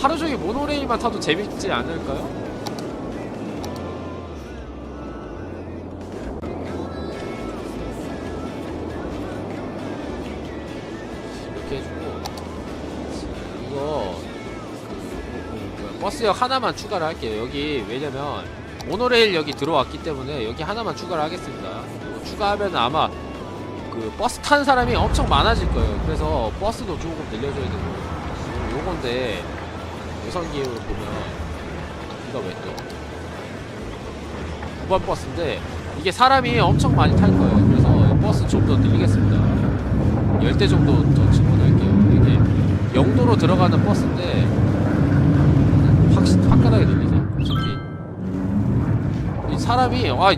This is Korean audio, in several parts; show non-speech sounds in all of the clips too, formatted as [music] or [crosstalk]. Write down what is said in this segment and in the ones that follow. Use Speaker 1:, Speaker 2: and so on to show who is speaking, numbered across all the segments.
Speaker 1: 하루 종일 모노레일만 타도 재밌지 않을까요? 이렇게 해주고 이거 그 뭐야, 버스역 하나만 추가를 할게요. 여기 왜냐면 모노레일 여기 들어왔기 때문에 여기 하나만 추가를 하겠습니다. 추가하면 아마 그 버스 타는 사람이 엄청 많아질 거예요. 그래서 버스도 조금 늘려줘야 되고 요건데 기획을 보면 이거 왜 또? 9번 버스인데 이게 사람이 엄청 많이 탈 거예요. 그래서 버스 좀 더 늘리겠습니다. 10대 정도 더 집어넣을게요. 이게 영도로 들어가는 버스인데 확, 화끈하게 늘리자. 어차피 이 사람이 아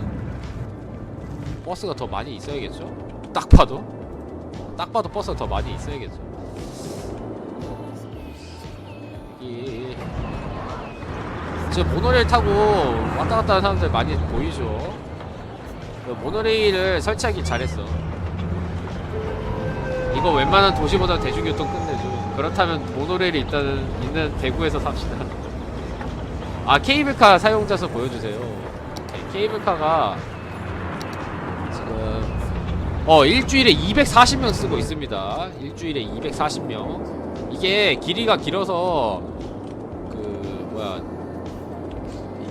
Speaker 1: 버스가 더 많이 있어야겠죠? 딱 봐도 딱 봐도 버스가 더 많이 있어야겠죠. 이 지금 모노레일 타고 왔다 갔다 하는 사람들 많이 보이죠? 그 모노레일을 설치하기 잘했어. 이거 웬만한 도시보다 대중교통 끝내줘. 그렇다면 모노레일이 있다는 있는 대구에서 삽시다. 아 케이블카 사용자 수 보여주세요. 케이블카가 지금 어 일주일에 240명 쓰고 있습니다. 일주일에 240명. 이게 길이가 길어서 그 뭐야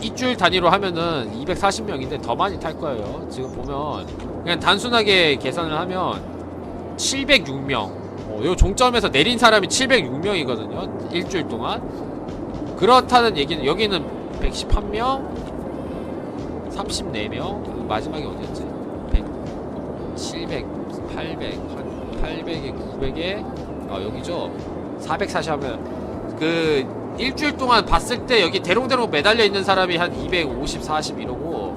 Speaker 1: 일주일 단위로 하면은 240명인데 더 많이 탈 거예요. 지금 보면 그냥 단순하게 계산을 하면 706명. 어, 요 종점에서 내린 사람이 706명이거든요. 일주일 동안. 그렇다는 얘기는 여기는 111명, 34명, 마지막에 어디였지? 100, 700, 800, 800에 900에 아 여기죠. 440 하면 그 일주일 동안 봤을 때 여기 대롱대롱 매달려 있는 사람이 한 250, 40 이러고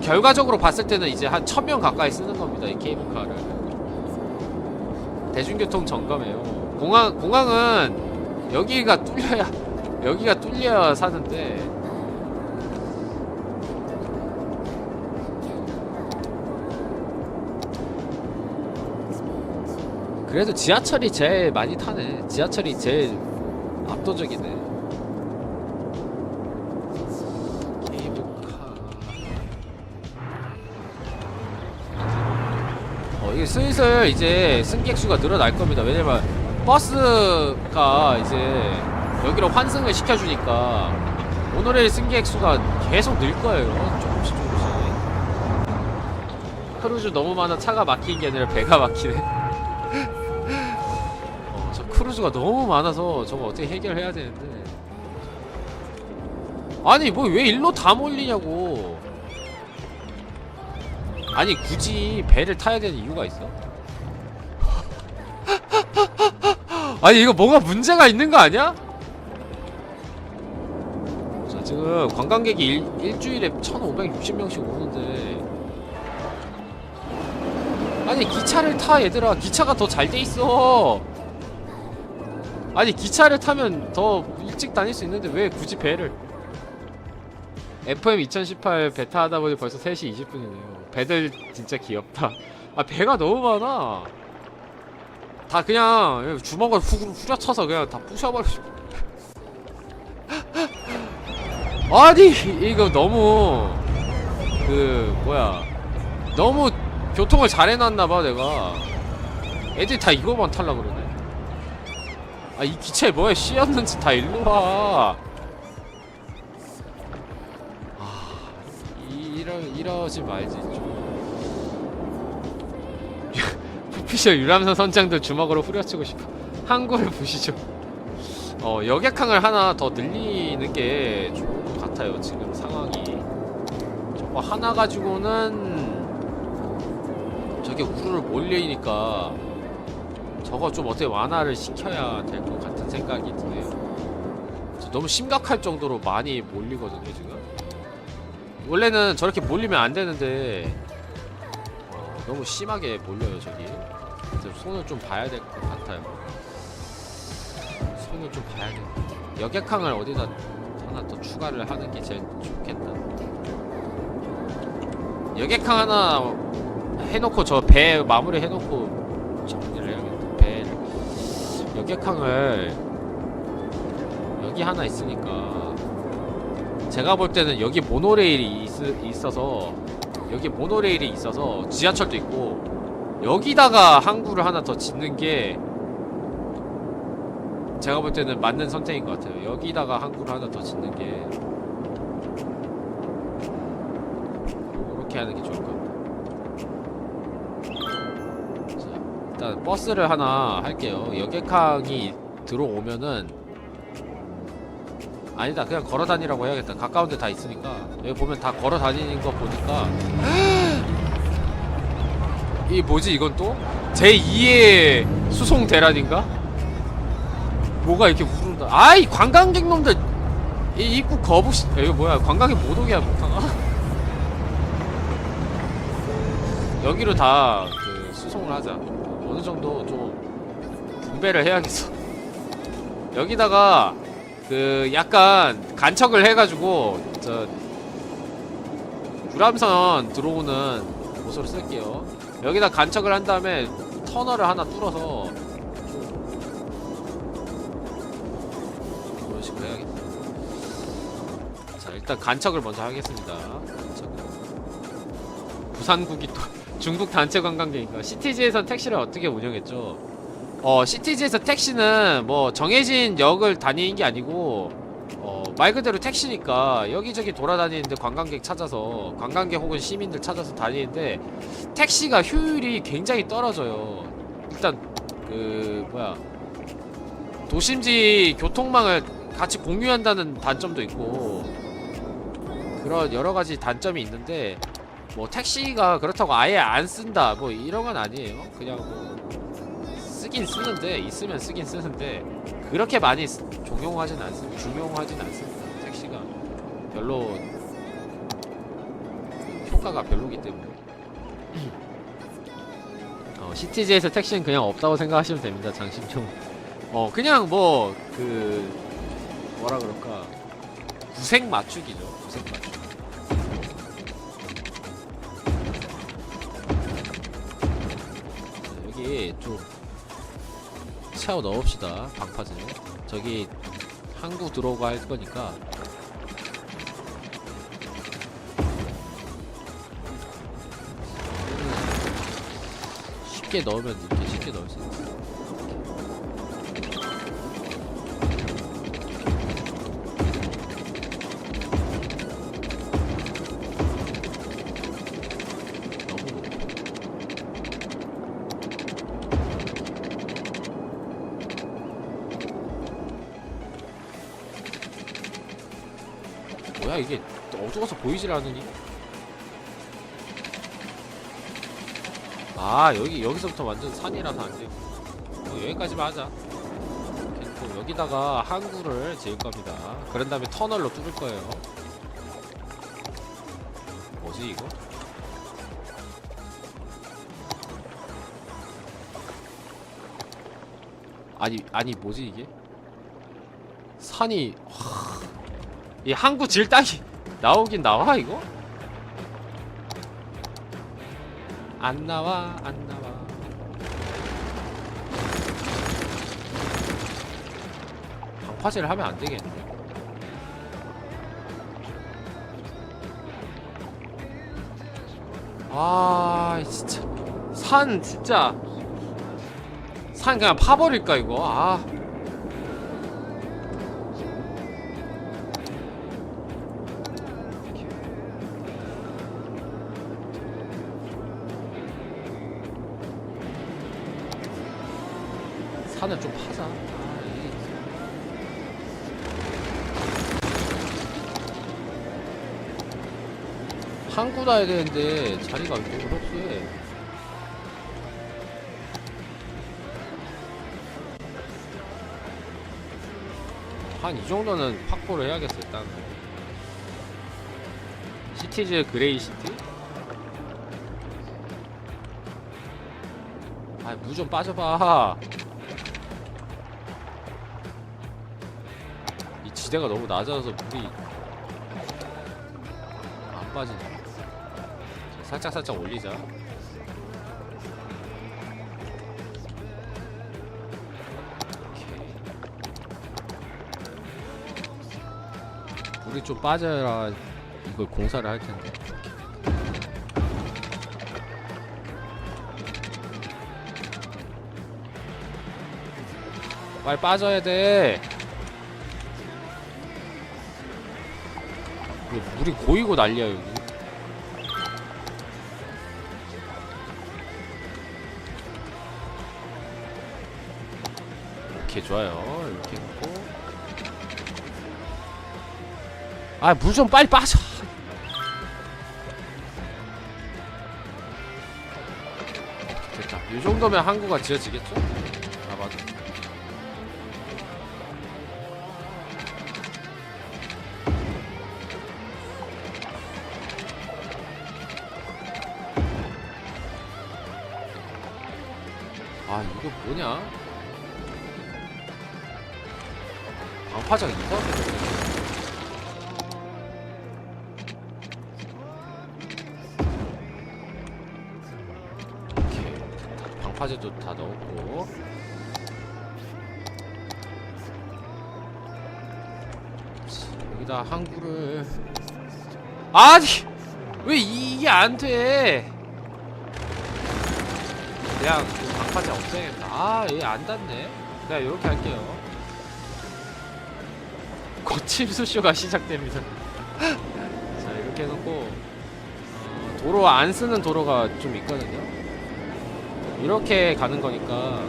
Speaker 1: 결과적으로 봤을 때는 이제 한 1000명 가까이 쓰는 겁니다. 이 케이블카를. 대중교통 점검해요. 공항 공항은 여기가 뚫려야 여기가 뚫려야 사는데 그래도 지하철이 제일 많이 타네. 지하철이 제일 압도적이네. 케이블카. 어, 이게 슬슬 이제 승객 수가 늘어날 겁니다. 왜냐면 버스가 이제 여기로 환승을 시켜주니까 모노레일 승객 수가 계속 늘 거예요. 조금씩 조금씩. 크루즈 너무 많아 차가 막히는 게 아니라 배가 막히네. 크루즈가 너무 많아서 저거 어떻게 해결해야 되는데. 아니 뭐 왜 일로 다 몰리냐고. 아니 굳이 배를 타야 되는 이유가 있어? [laughs] 아니 이거 뭐가 문제가 있는 거 아니야? 자 지금 관광객이 일, 일주일에 1560명씩 오는데 아니 기차를 타 얘들아 기차가 더 잘 돼 있어 아니 기차를 타면 더 일찍 다닐 수 있는데 왜 굳이 배를? FM 2018 베타 하다 보니 벌써 3시 20분이네요. 배들 진짜 귀엽다. 아 배가 너무 많아. 다 그냥 주먹을 후, 후려쳐서 그냥 다 부셔버리고 [laughs] 아니 이거 너무 그 뭐야. 너무 교통을 잘 해놨나봐 내가. 애들 다 이거만 탈라 그러네 아 이 기차에 뭐야? 씨였는지 다 일로 와. 아 이러, 이러지 말지 좀. [laughs] 푸피셔 유람선 선장들 주먹으로 후려치고 싶어. 항구를 보시죠. 어 여객항을 하나 더 늘리는 게 좋을 것 같아요 지금 상황이. 저거 하나 가지고는 저게 우르르 몰려있니까 저거 좀 어떻게 완화를 시켜야 될 것 같은 생각이 드네요. 너무 심각할 정도로 많이 몰리거든요 지금. 원래는 저렇게 몰리면 안 되는데 어, 너무 심하게 몰려요 저기. 손을 좀 봐야 될 것 같아요. 손을 좀 봐야 돼. 여객항을 어디다 하나 더 추가를 하는 게 제일 좋겠다. 여객항 하나 해놓고 저 배 마무리 해놓고 여객항을 여기 하나 있으니까 제가 볼 때는 여기 모노레일이 있, 있어서 여기 모노레일이 있어서 지하철도 있고 여기다가 항구를 하나 더 짓는 게 제가 볼 때는 맞는 선택인 것 같아요. 여기다가 항구를 하나 더 짓는 게 이렇게 하는 게 좋을 것 같아요. 일단 버스를 하나 할게요. 여객항이 들어오면은 아니다 그냥 걸어 다니라고 해야겠다. 가까운 데 다 있으니까 여기 보면 다 걸어 다니는 거 보니까 [gasps] 이 뭐지 이건 또? 제2의 수송 대란인가? 뭐가 이렇게 후른다 아이 관광객 놈들 이 입구 거부시 야, 이거 뭐야 관광객 못 오게 못하나? [laughs] 여기로 다 그 수송을 하자 어느 정도 좀 분배를 해야겠어 여기다가 그 약간 간척을 해가지고 저 유람선 들어오는 곳으로 쓸게요 여기다 간척을 한 다음에 터널을 하나 뚫어서 이런 식으로 해야겠다. 자, 일단 간척을 먼저 하겠습니다. 간척을. 부산국이 또 중국 단체 관광객인가? 시티지에선 택시를 어떻게 운영했죠? 어, 시티지에서 택시는 뭐 정해진 역을 다니는 게 아니고 어, 말 그대로 택시니까 여기저기 돌아다니는데 관광객 찾아서 관광객 혹은 시민들 찾아서 다니는데 택시가 효율이 굉장히 떨어져요. 일단 그 뭐야 도심지 교통망을 같이 공유한다는 단점도 있고 그런 여러 가지 단점이 있는데 뭐 택시가 그렇다고 아예 안 쓴다 뭐 이런 건 아니에요. 그냥 뭐 쓰긴 쓰는데 있으면 쓰긴 쓰는데 그렇게 많이 쓰- 종용하진 않습니다. 중용하진 않습니다. 택시가 별로 그 효과가 별로기 때문에. [clears throat] 어, 시티지에서 택시는 그냥 없다고 생각하시면 됩니다. 장심용. 어, 그냥 뭐, 그, 뭐라 그럴까. 구색 맞추기죠. 구색 맞추기. 자, 여기 좀 채워 넣읍시다. 방파제. 저기 항구 들어오고 할 거니까. 쉽게 넣으면 이렇게 쉽게 넣을 수 이게 어두워서 보이질 않으니? 아 여기 여기서부터 완전 산이라서 안 돼. 뭐 여기까지만 하자. 또 여기다가 항구를 지을 겁니다. 그런 다음에 터널로 뚫을 거예요. 뭐지 이거? 아니 아니 뭐지 이게? 산이 와... 이 항구 질 땅이 나오긴 나와 이거? 안 나와 안 나와. 방파제를 하면 안 되겠네. 아 진짜. 산 진짜. 산 그냥 파버릴까 이거? 아 놔야 되는데 자리가 너무 협소해. 한 이 정도는 확보를 해야겠어 일단. 시티즈 그레이 시티? 아, 무좀 빠져봐. 이 지대가 너무 낮아서 물이 안 빠지네. 자, 살짝 살짝 올리자. 물이 좀 빠져야 이걸 공사를 할 텐데. 빨리 빠져야 돼. 왜 물이 고이고 난리야 여기. 이렇게 좋아요. 이렇게 놓고. 아, 물 좀 빨리 빠져. 됐다. 이 정도면 항구가 지어지겠죠? 파제도 다 넣었고 여기다 항구를 아니 왜 이게 안 돼? 그냥 그 방파제 없애야겠다. 아, 얘 안 닿네. 내가 이렇게 할게요. 거침 수쇼가 [laughs] 시작됩니다. 자, 이렇게 해놓고 어, 도로 안 쓰는 도로가 좀 있거든요. 이렇게 가는 거니까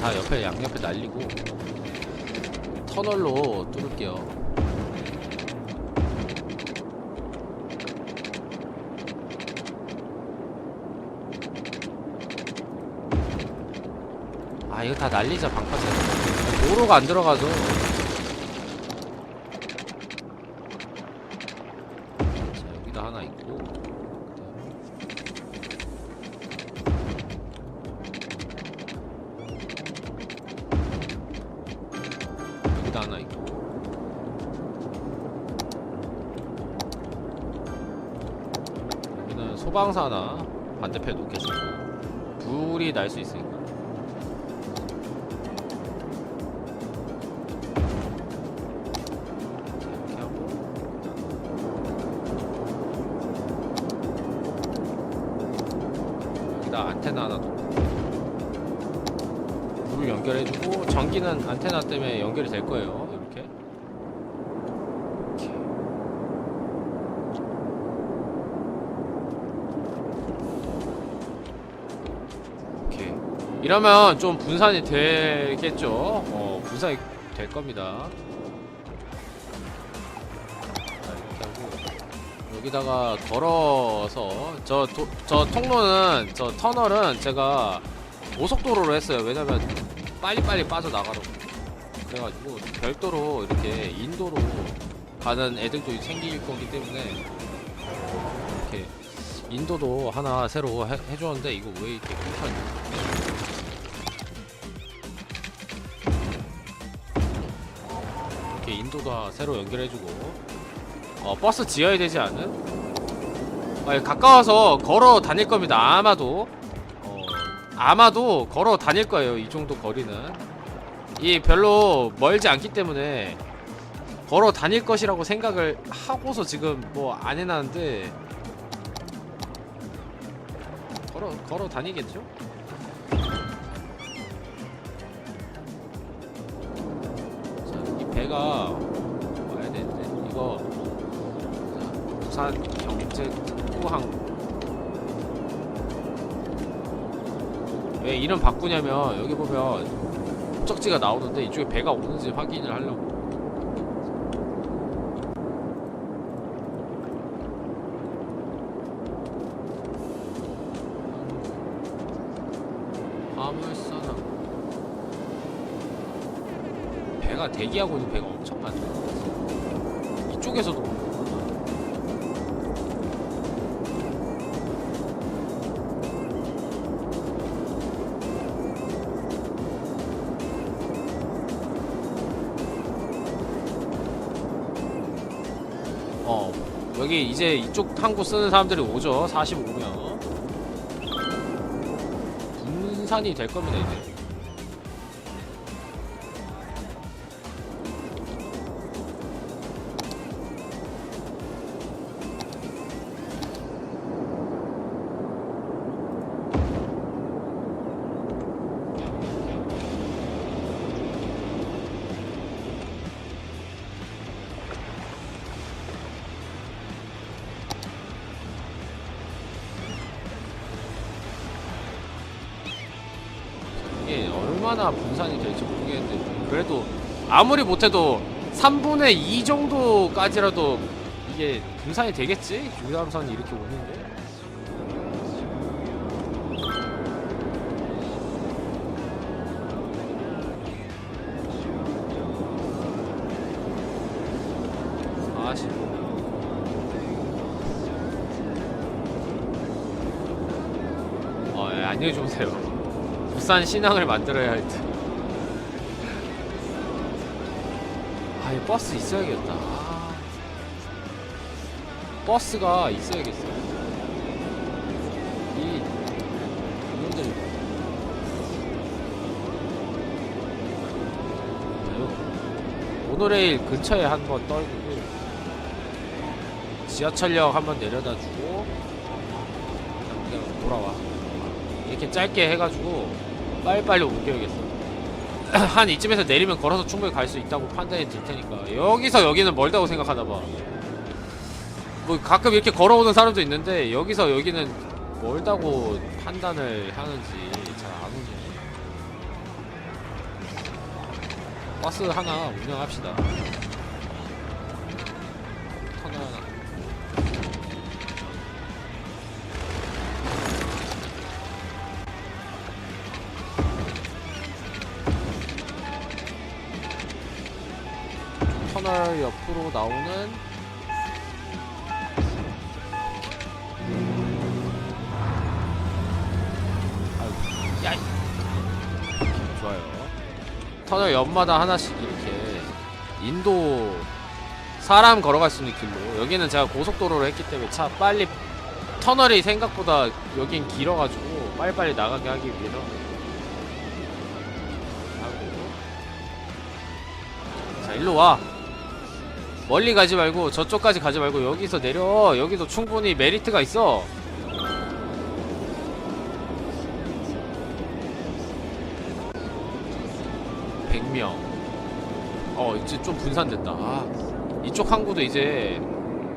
Speaker 1: 다 옆에 양옆에 날리고 터널로 뚫을게요. 아 이거 다 날리자 방파제. 도로가 안 들어가죠. 자 여기다 하나 있고. 여기다 하나 있고. 여기는 소방사 하나 여기다 안테나 하나 놓고. 불을 연결해주고 전기는 안테나 때문에 연결이 될 거예요. 이렇게. 이렇게. 오케이. 이러면 좀 분산이 되겠죠. 어, 분산이 될 겁니다. 여기다가 걸어서 저, 도, 저 통로는 저 터널은 제가 고속도로로 했어요. 왜냐면 빨리빨리 빠져나가라고. 그래가지고 별도로 이렇게 인도로 가는 애들도 생길 거기 때문에 이렇게 인도도 하나 새로 해, 해줬는데 이거 왜 이렇게 불편해? 이렇게 하나 새로 연결해주고 어, 버스 지어야 되지 않은? 아, 가까워서 걸어 다닐 겁니다. 아마도 어, 아마도 걸어 다닐 거예요. 이 정도 거리는 이 별로 멀지 않기 때문에 걸어 다닐 것이라고 생각을 하고서 지금 뭐 안 해놨는데 걸어 걸어 다니겠죠? 이름 바꾸냐면 여기 보면 목적지가 나오는데 이쪽에 배가 오는지 확인을 하려고. 화물선항 배가 대기하고 있는 배가 엄청 많죠 이쪽에서도 여기 이제 이쪽 항구 쓰는 사람들이 오죠 45명. 분산이 될 겁니다 이제 얼마나 분산이 될지 모르겠는데 그래도 아무리 못해도 3분의 2 정도까지라도 이게 분산이 되겠지? 유람선이 이렇게 오는데 어, 예, 안녕히 주무세요. 부산 신앙을 만들어야 할 듯. 아, 이 버스 있어야겠다. 아. 버스가 있어야겠어. 이 이놈들. 모노레일 근처에 한 번 떨구고 지하철역 한 번 내려다 주고 그냥 돌아와. 이렇게 짧게 해가지고 빨리빨리 옮겨야겠어. [clears throat] 한 이쯤에서 내리면 걸어서 충분히 갈 수 있다고 판단이 들 테니까 여기서 여기는 멀다고 생각하나 봐. 뭐 가끔 이렇게 걸어오는 사람도 있는데 여기서 여기는 멀다고 판단을 하는지 잘 안 오네. 버스 하나 운영합시다. 터널 옆으로 나오는 아이고, 야, 이- 좋아요. 터널 옆마다 하나씩 이렇게 인도 사람 걸어갈 수 있는 길로. 여기는 제가 고속도로를 했기 때문에 차 빨리 터널이 생각보다 여긴 길어가지고 빨리빨리 나가게 하기 위해서 자 일로 와 멀리 가지 말고 저쪽까지 가지 말고 여기서 내려. 여기도 충분히 메리트가 있어. 백명어 이제 좀 분산됐다. 아, 이쪽 항구도 이제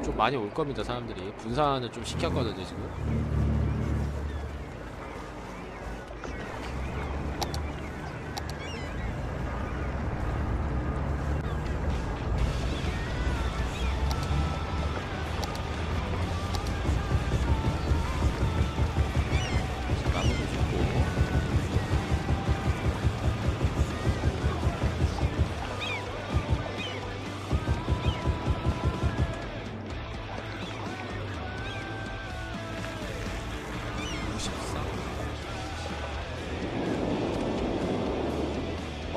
Speaker 1: 좀 많이 올 겁니다 사람들이. 분산을 좀 시켰거든요 지금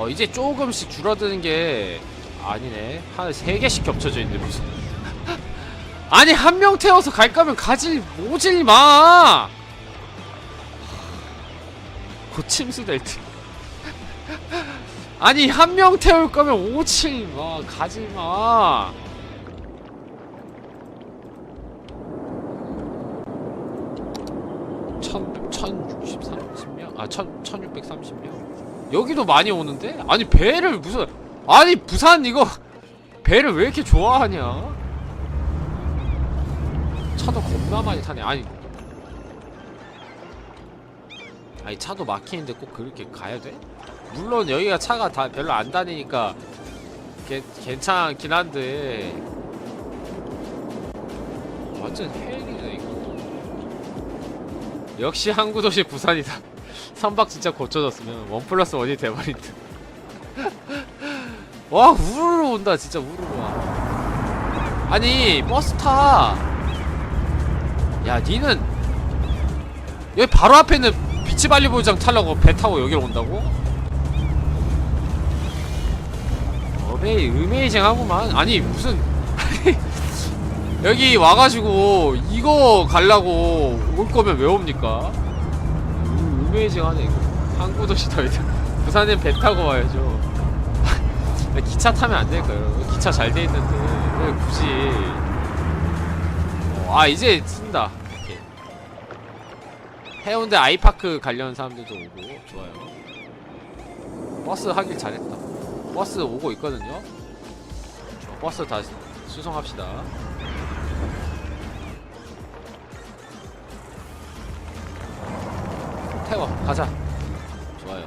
Speaker 1: 어 이제 조금씩 줄어드는 게 아니네 한 세 개씩 겹쳐져 있는데 무슨 [laughs] 아니 한 명 태워서 갈 거면 가질 오질 마 고침수 될 듯. [laughs] 아니 한 명 태울 거면 오질 마 가지 마. 천, 1063명? 아, 천, 1630명? 여기도 많이 오는데? 아니, 배를 무슨, 아니, 부산 이거, 배를 왜 이렇게 좋아하냐? 차도 겁나 많이 타네. 아니, 아니, 차도 막히는데 꼭 그렇게 가야 돼? 물론 여기가 차가 다 별로 안 다니니까, 괜, 괜찮긴 한데, 완전 헬이네, 이거. 역시 항구도시 부산이다. 선박 진짜 고쳐졌으면 원 플러스 원이 돼버린 듯. [laughs] 와 우르르 온다 진짜 우르르 와. 아니 버스 타. 야 니는 여기 바로 앞에 있는 비치발리볼장 타려고 배 타고 여기로 온다고? 어베이 어메이징 하구만. 아니 무슨 [laughs] 여기 와가지고 이거 가려고 올 거면 왜 옵니까? 우메이징하네 이거. 항구도시 더 있다 [laughs] 부산엔 배 타고 와야죠. [laughs] 기차 타면 안 될까요? 기차 잘 돼 있는데 왜 굳이. 어, 아 이제 쓴다. 오케이. 해운대 아이파크 관련 사람들도 오고 좋아요. 버스 하길 잘했다. 버스 오고 있거든요. 좋아, 버스 다시 수송합시다 태워 가자. 좋아요.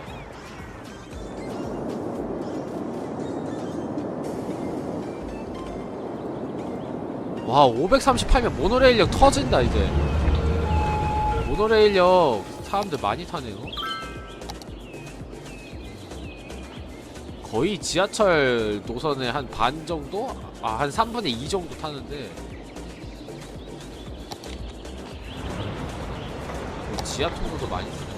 Speaker 1: 와 538면 모노레일역 터진다 이제. 모노레일역 사람들 많이 타네요. 거의 지하철 노선의 한 반 정도? 아 한 3분의 2 정도 타는데. 지하 통로도 많이 타네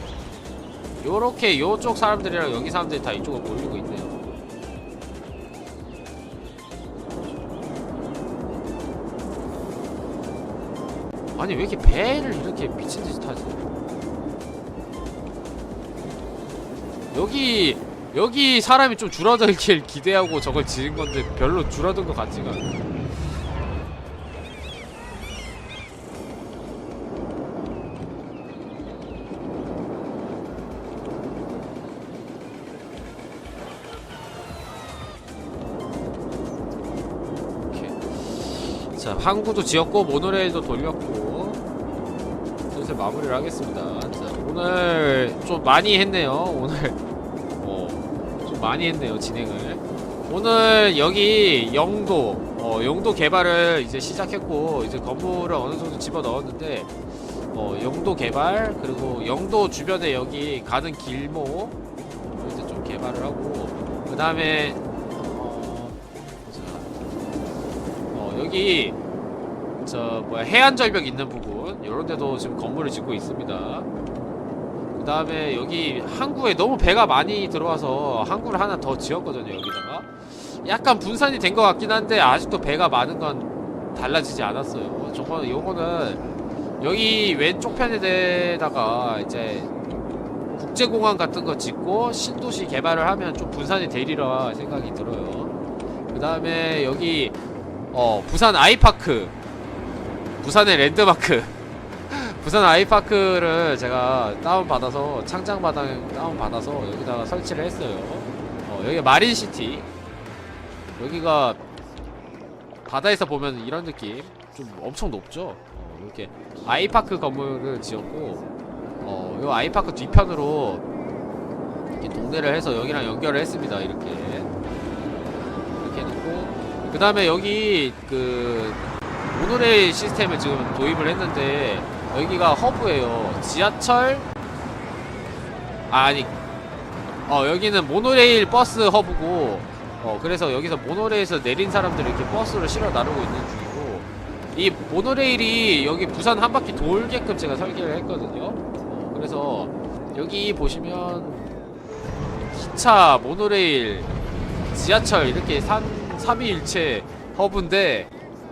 Speaker 1: 요렇게 요쪽 사람들이랑 여기 사람들이 다 이쪽으로 몰리고 있네요. 아니 왜 이렇게 배를 이렇게 미친듯이 타지? 여기 여기 사람이 좀 줄어들길 기대하고 저걸 지은 건데 별로 줄어든 것 같지가 않아 항구도 지었고 모노레일도 돌렸고. 슬슬 마무리를 하겠습니다. 자 오늘 좀 많이 했네요. 오늘 어, 좀 많이 했네요 진행을. 오늘 여기 영도 어, 영도 개발을 이제 시작했고 이제 건물을 어느 정도 집어 넣었는데 어, 영도 개발 그리고 영도 주변에 여기 가는 길목 이제 좀 개발을 하고 그 다음에 어, 자, 어, 여기 저 뭐야 해안 절벽 있는 부분 이런 데도 지금 건물을 짓고 있습니다. 그 다음에 여기 항구에 너무 배가 많이 들어와서 항구를 하나 더 지었거든요 여기다가 약간 분산이 된 것 같긴 한데 아직도 배가 많은 건 달라지지 않았어요. 저거 요거는 여기 왼쪽 편에다가 이제 국제공항 같은 거 짓고 신도시 개발을 하면 좀 분산이 되리라 생각이 들어요. 그 다음에 여기 어 부산 아이파크 부산의 랜드마크. [laughs] 부산 아이파크를 제가 다운받아서 창장마당 다운받아서 여기다가 설치를 했어요. 어, 여기가 마린시티. 여기가 바다에서 보면 이런 느낌. 좀 엄청 높죠? 어, 이렇게 아이파크 건물을 지었고 어, 요 아이파크 뒤편으로 이렇게 동네를 해서 여기랑 연결을 했습니다 이렇게. 이렇게 해놓고. 그 다음에 여기 그 모노레일 시스템을 지금 도입을 했는데 여기가 허브예요. 지하철 아, 아니 어 여기는 모노레일 버스 허브고 어 그래서 여기서 모노레일에서 내린 사람들을 이렇게 버스로 실어 나르고 있는 중이고 이 모노레일이 여기 부산 한 바퀴 돌게끔 제가 설계를 했거든요. 어, 그래서 여기 보시면 기차, 모노레일, 지하철 이렇게 3, 삼위일체 허브인데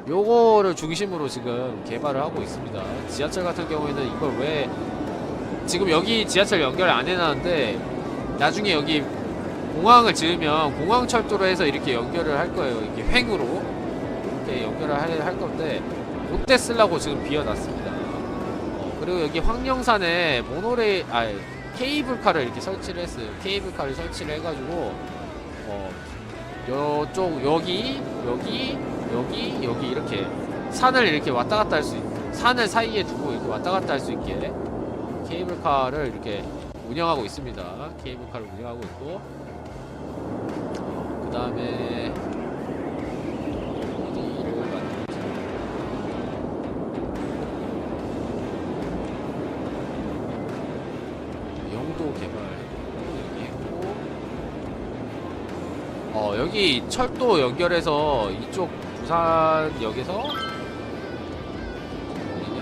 Speaker 1: 요거를 중심으로 지금 개발을 하고 있습니다. 지하철 같은 경우에는 이걸 왜 지금 여기 지하철 연결 안 해놨는데 나중에 여기 공항을 지으면 공항 철도로 해서 이렇게 연결을 할 거예요. 이렇게 횡으로 이렇게 연결을 할, 할 건데 그때 쓰려고 지금 비워놨습니다. 어, 그리고 여기 황령산에 모노레일 아 케이블카를 이렇게 설치를 했어요. 케이블카를 설치를 해가지고 어 요쪽 여기 여기 여기 여기 이렇게 산을 이렇게 왔다 갔다 할수 있, 산을 사이에 두고 이렇게 왔다 갔다 할 수 있게 케이블카를 이렇게 운영하고 있습니다. 케이블카를 운영하고 있고 그 다음에? 영도 개발 여기 했고 어 여기 철도 연결해서 이쪽 부산역에서 어디냐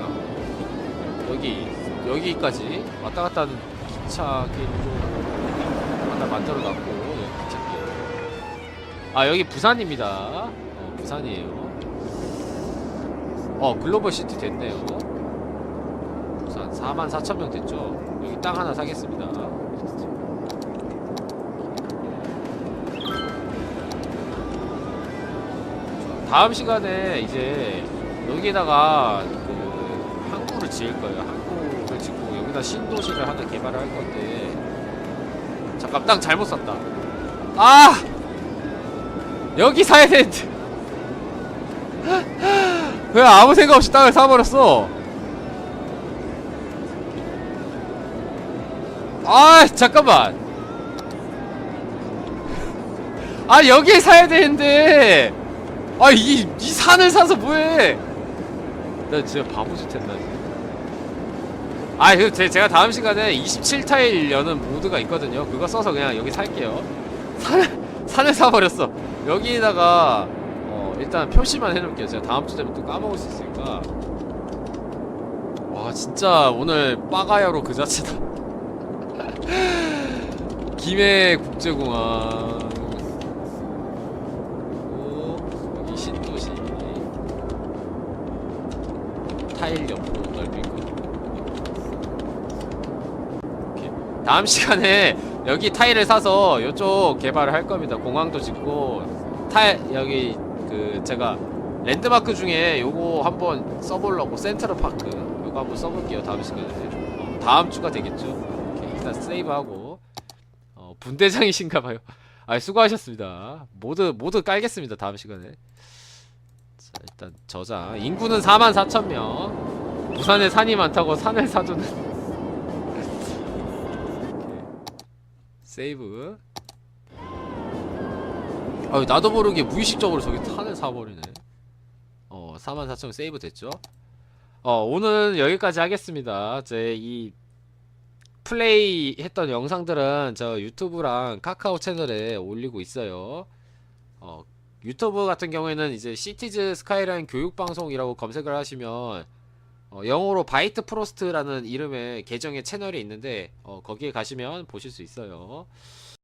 Speaker 1: 여기 여기까지 왔다 갔다 하는 기차길 좀 하나 만들어 놨고 여기 기차길 아 여기 부산입니다. 어 부산이에요. 어 글로벌 시티 됐네요. 우선 4만 4천 명 됐죠? 여기 땅 하나 사겠습니다 다음 시간에 이제 여기에다가 그 항구를 지을 거예요. 항구를 짓고 여기다 신도시를 하나 개발을 할 건데. 잠깐 땅 잘못 샀다. 아! 여기 사야 되는데. [laughs] 왜 아무 생각 없이 땅을 사버렸어? 아 잠깐만. 아 여기에 사야 되는데 아 이 이 산을 사서 뭐해? 나 진짜 바보짓 했나 아그 제가 다음 시간에 27타일 여는 모드가 있거든요. 그거 써서 그냥 여기 살게요. 산을 산을 사버렸어. 여기에다가 어 일단 표시만 해놓을게요. 제가 다음 주 되면 또 까먹을 수 있으니까. 와 진짜 오늘 빠가야로 그 자체다. [laughs] 김해 국제공항 타일 옆으로 넓히고 이렇게. 다음 시간에 여기 타일을 사서 이쪽 개발을 할 겁니다. 공항도 짓고 타일 여기 그 제가 랜드마크 중에 요거 한번 써보려고 센트럴 파크 요거 한번 써볼게요. 다음 시간에 어, 다음 주가 되겠죠. 이렇게 일단 세이브하고 어, 분대장이신가봐요. 아 수고하셨습니다. 모두 모두 깔겠습니다. 다음 시간에. 자 일단 저장 인구는 4만 4천 명. 부산에 산이 많다고 산을. 이렇게. 세이브. 아 나도 모르게 무의식적으로 저기 탄을 사버리네. 어 4만 4천 명 세이브 됐죠? 어 오늘 여기까지 하겠습니다. 제 이 플레이 했던 영상들은 저 유튜브랑 카카오 채널에 올리고 있어요. 어, 유튜브 같은 경우에는 이제 시티즈 스카이라인 교육방송이라고 검색을 하시면 어, 영어로 바이트 프로스트라는 이름의 계정의 채널이 있는데 어, 거기에 가시면 보실 수 있어요.